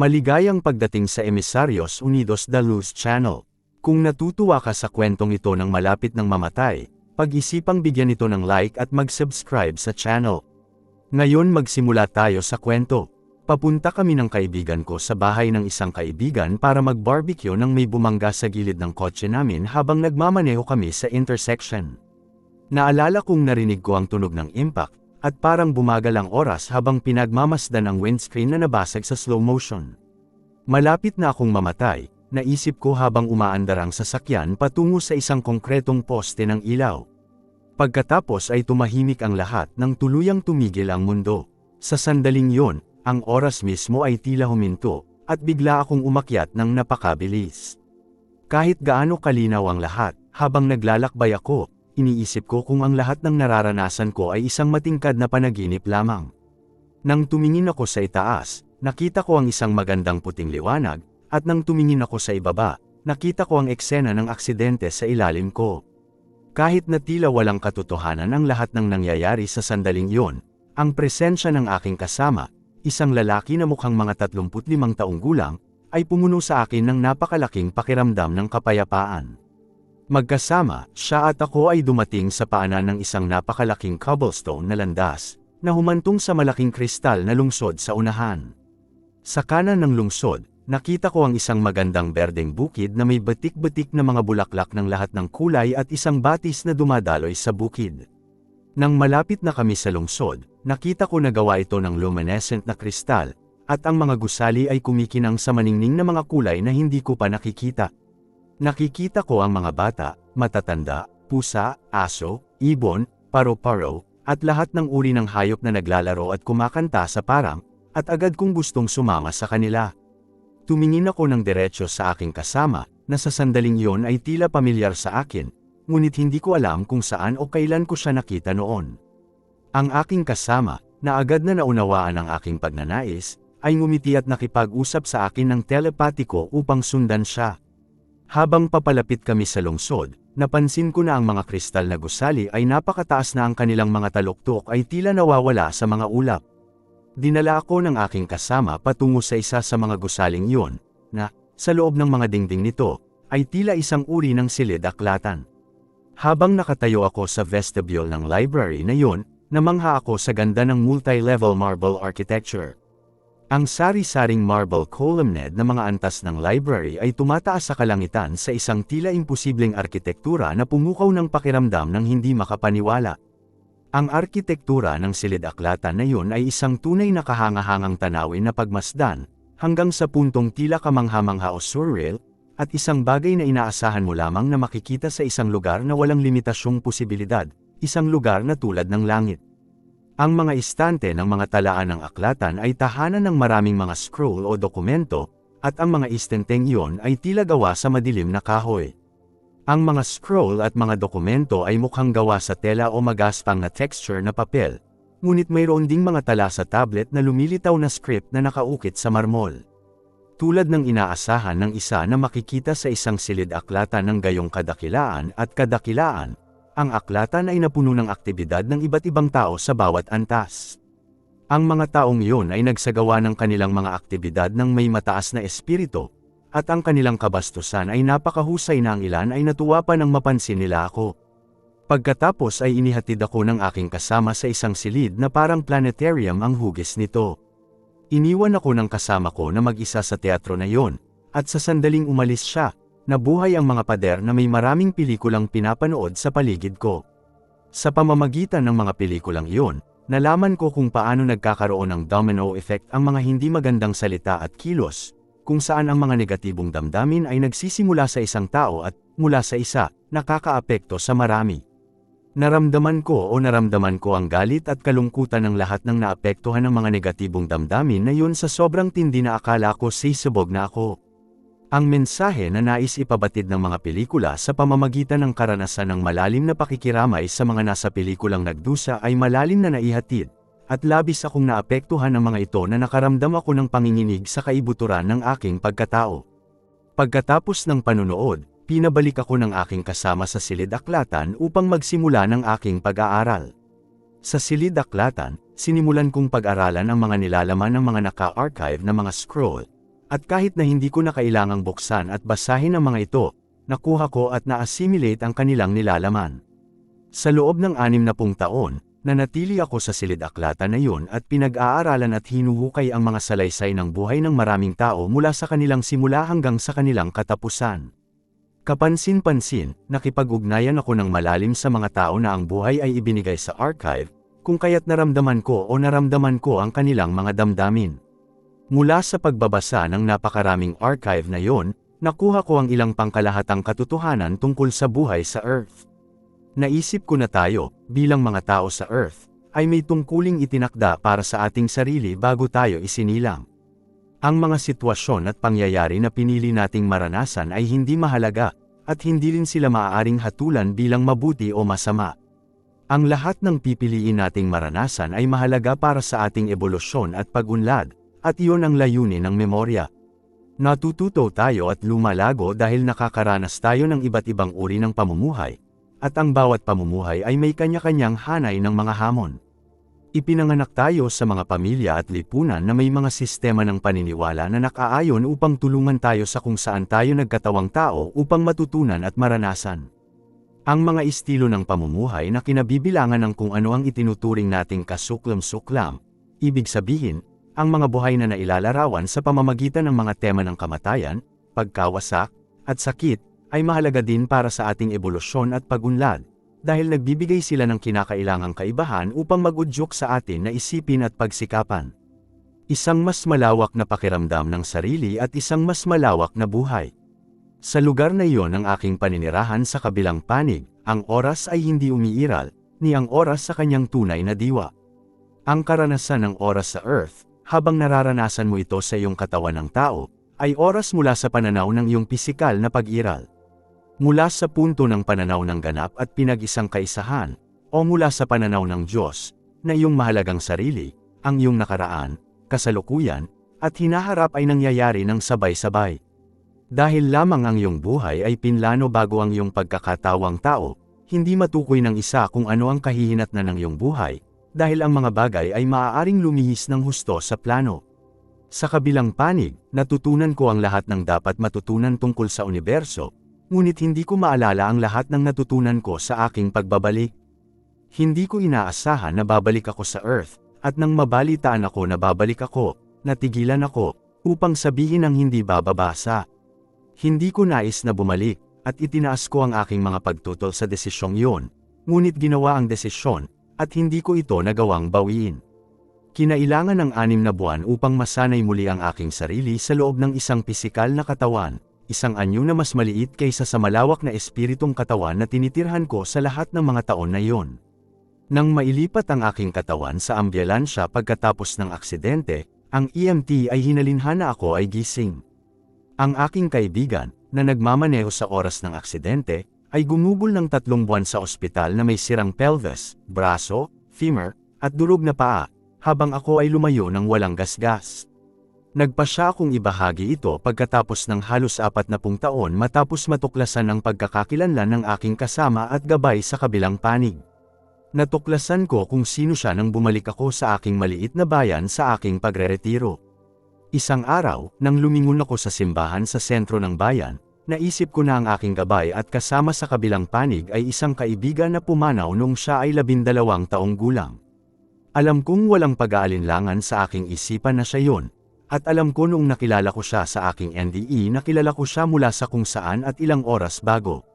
Maligayang pagdating sa Emisarios Unidos da Luz Channel. Kung natutuwa ka sa kwentong ito ng malapit ng mamatay, pag-isipang bigyan ito ng like at mag-subscribe sa channel. Ngayon magsimula tayo sa kwento. Papunta kami ng kaibigan ko sa bahay ng isang kaibigan para mag-barbecue nang may bumangga sa gilid ng kotse namin habang nagmamaneho kami sa intersection. Naalala kong narinig ko ang tunog ng impact, at parang bumagal ang oras habang pinagmamasdan ang windscreen na nabasag sa slow motion. Malapit na akong mamatay, naisip ko habang umaandar ang sasakyan patungo sa isang konkretong poste ng ilaw. Pagkatapos ay tumahimik ang lahat nang tuluyang tumigil ang mundo. Sa sandaling yon, ang oras mismo ay tila huminto, at bigla akong umakyat ng napakabilis. Kahit gaano kalinaw ang lahat, habang naglalakbay ako, iniisip ko kung ang lahat ng nararanasan ko ay isang matingkad na panaginip lamang. Nang tumingin ako sa itaas, nakita ko ang isang magandang puting liwanag, at nang tumingin ako sa ibaba, nakita ko ang eksena ng aksidente sa ilalim ko. Kahit na tila walang katotohanan ang lahat ng nangyayari sa sandaling yon, ang presensya ng aking kasama, isang lalaki na mukhang mga 35 taong gulang, ay pumuno sa akin ng napakalaking pakiramdam ng kapayapaan. Magkasama, siya at ako ay dumating sa paanan ng isang napakalaking cobblestone na landas, na humantong sa malaking kristal na lungsod sa unahan. Sa kanan ng lungsod, nakita ko ang isang magandang berdeng bukid na may batik-batik na mga bulaklak ng lahat ng kulay at isang batis na dumadaloy sa bukid. Nang malapit na kami sa lungsod, nakita ko na gawa ito ng luminescent na kristal, at ang mga gusali ay kumikinang sa maningning na mga kulay na hindi ko pa nakikita. Nakikita ko ang mga bata, matatanda, pusa, aso, ibon, paro-paro, at lahat ng uri ng hayop na naglalaro at kumakanta sa parang, at agad kong gustong sumama sa kanila. Tumingin ako ng diretsyo sa aking kasama, na sa sandaling yon ay tila pamilyar sa akin, ngunit hindi ko alam kung saan o kailan ko siya nakita noon. Ang aking kasama, na agad na naunawaan ang aking pagnanais, ay ngumiti at nakipag-usap sa akin ng telepatiko upang sundan siya. Habang papalapit kami sa lungsod, napansin ko na ang mga kristal na gusali ay napakataas na ang kanilang mga taluktok ay tila nawawala sa mga ulap. Dinala ako ng aking kasama patungo sa isa sa mga gusaling yon, na, sa loob ng mga dingding nito, ay tila isang uri ng silid aklatan. Habang nakatayo ako sa vestibule ng library na yon, namangha ako sa ganda ng multi-level marble architecture. Ang sari-saring marble columned na mga antas ng library ay tumataas sa kalangitan sa isang tila imposibleng arkitektura na pumukaw ng pakiramdam ng hindi makapaniwala. Ang arkitektura ng silid-aklatan na yun ay isang tunay na kahangahangang tanawin na pagmasdan, hanggang sa puntong tila kamangha-mangha o surreal, at isang bagay na inaasahan mo lamang na makikita sa isang lugar na walang limitasyong posibilidad, isang lugar na tulad ng langit. Ang mga istante ng mga talaan ng aklatan ay tahanan ng maraming mga scroll o dokumento, at ang mga istenteng iyon ay tila gawa sa madilim na kahoy. Ang mga scroll at mga dokumento ay mukhang gawa sa tela o magaspang na texture na papel, ngunit mayroon ding mga tala sa tablet na lumilitaw na script na nakaukit sa marmol tulad ng inaasahan ng isa na makikita sa isang silid aklatan ng gayong kadakilaan at kadakilaan, ang aklatan ay napuno ng aktibidad ng iba't ibang tao sa bawat antas. Ang mga taong iyon ay nagsagawa ng kanilang mga aktibidad ng may mataas na espiritu, at ang kanilang kabastusan ay napakahusay na ang ilan ay natuwa pa nang mapansin nila ako. Pagkatapos ay inihatid ako ng aking kasama sa isang silid na parang planetarium ang hugis nito. Iniwan ako ng kasama ko na mag-isa sa teatro na yon, at sa sandaling umalis siya, nabuhay ang mga pader na may maraming pelikulang pinapanood sa paligid ko. Sa pamamagitan ng mga pelikulang iyon, nalaman ko kung paano nagkakaroon ng domino effect ang mga hindi magandang salita at kilos, kung saan ang mga negatibong damdamin ay nagsisimula sa isang tao at, mula sa isa, nakakaapekto sa marami. Naramdaman ko o naramdaman ko ang galit at kalungkutan ng lahat ng naapektuhan ng mga negatibong damdamin na yun sa sobrang tindi na akala ko sisubog na ako. Ang mensahe na nais ipabatid ng mga pelikula sa pamamagitan ng karanasan ng malalim na pakikiramay sa mga nasa pelikulang nagdusa ay malalim na naihatid, at labis akong naapektuhan ng mga ito na nakaramdam ako ng panginginig sa kaibuturan ng aking pagkatao. Pagkatapos ng panunood, pinabalik ako ng aking kasama sa Silid Aklatan upang magsimula ng aking pag-aaral. Sa Silid Aklatan, sinimulan kong pag-aralan ang mga nilalaman ng mga naka-archive na mga scroll, At kahit na hindi ko na kailangang buksan at basahin ang mga ito, nakuha ko at na-assimilate ang kanilang nilalaman. Sa loob ng anim na pung taon, nanatili ako sa silid-aklata na yun at pinag-aaralan at hinuhukay ang mga salaysay ng buhay ng maraming tao mula sa kanilang simula hanggang sa kanilang katapusan. Kapansin-pansin, nakipag-ugnayan ako ng malalim sa mga tao na ang buhay ay ibinigay sa archive, kung kaya't naramdaman ko o naramdaman ko ang kanilang mga damdamin. Mula sa pagbabasa ng napakaraming archive na yon, nakuha ko ang ilang pangkalahatang katotohanan tungkol sa buhay sa Earth. Naisip ko na tayo, bilang mga tao sa Earth, ay may tungkuling itinakda para sa ating sarili bago tayo isinilang. Ang mga sitwasyon at pangyayari na pinili nating maranasan ay hindi mahalaga, at hindi rin sila maaaring hatulan bilang mabuti o masama. Ang lahat ng pipiliin nating maranasan ay mahalaga para sa ating ebolusyon at pagunlad, at iyon ang layunin ng memorya. Natututo tayo at lumalago dahil nakakaranas tayo ng iba't ibang uri ng pamumuhay, at ang bawat pamumuhay ay may kanya-kanyang hanay ng mga hamon. Ipinanganak tayo sa mga pamilya at lipunan na may mga sistema ng paniniwala na nakaayon upang tulungan tayo sa kung saan tayo nagkatawang tao upang matutunan at maranasan. Ang mga estilo ng pamumuhay na kinabibilangan ng kung ano ang itinuturing nating kasuklam-suklam, ibig sabihin, ang mga buhay na nailalarawan sa pamamagitan ng mga tema ng kamatayan, pagkawasak, at sakit, ay mahalaga din para sa ating ebolusyon at pagunlad, dahil nagbibigay sila ng kinakailangang kaibahan upang mag-udyok sa atin na isipin at pagsikapan. Isang mas malawak na pakiramdam ng sarili at isang mas malawak na buhay. Sa lugar na iyon ang aking paninirahan sa kabilang panig, ang oras ay hindi umiiral, ni ang oras sa kanyang tunay na diwa. Ang karanasan ng oras sa Earth, habang nararanasan mo ito sa iyong katawan ng tao, ay oras mula sa pananaw ng iyong pisikal na pag-iral. Mula sa punto ng pananaw ng ganap at pinag-isang kaisahan, o mula sa pananaw ng Diyos, na iyong mahalagang sarili, ang iyong nakaraan, kasalukuyan, at hinaharap ay nangyayari ng sabay-sabay. Dahil lamang ang iyong buhay ay pinlano bago ang iyong pagkakatawang tao, hindi matukoy ng isa kung ano ang kahihinat na ng iyong buhay, dahil ang mga bagay ay maaaring lumihis ng husto sa plano. Sa kabilang panig, natutunan ko ang lahat ng dapat matutunan tungkol sa universo, ngunit hindi ko maalala ang lahat ng natutunan ko sa aking pagbabalik. Hindi ko inaasahan na babalik ako sa Earth, at nang mabalitaan ako na babalik ako, natigilan ako, upang sabihin ang hindi bababasa. Hindi ko nais na bumalik, at itinaas ko ang aking mga pagtutol sa desisyong yon, ngunit ginawa ang desisyon, at hindi ko ito nagawang bawiin. Kinailangan ng anim na buwan upang masanay muli ang aking sarili sa loob ng isang pisikal na katawan, isang anyo na mas maliit kaysa sa malawak na espiritong katawan na tinitirhan ko sa lahat ng mga taon na iyon. Nang mailipat ang aking katawan sa ambulansya pagkatapos ng aksidente, ang EMT ay hinalinhan na ako ay gising. Ang aking kaibigan, na nagmamaneho sa oras ng aksidente, ay gumugol ng tatlong buwan sa ospital na may sirang pelvis, braso, femur, at durog na paa, habang ako ay lumayo ng walang gasgas. Nagpa siya akong ibahagi ito pagkatapos ng halos apat na pung taon matapos matuklasan ang pagkakakilanlan ng aking kasama at gabay sa kabilang panig. Natuklasan ko kung sino siya nang bumalik ako sa aking maliit na bayan sa aking pagreretiro. Isang araw, nang lumingon ako sa simbahan sa sentro ng bayan, naisip ko na ang aking gabay at kasama sa kabilang panig ay isang kaibigan na pumanaw nung siya ay labindalawang taong gulang. Alam kong walang pag-aalinlangan sa aking isipan na siya yon, at alam ko noong nakilala ko siya sa aking NDE nakilala ko siya mula sa kung saan at ilang oras bago.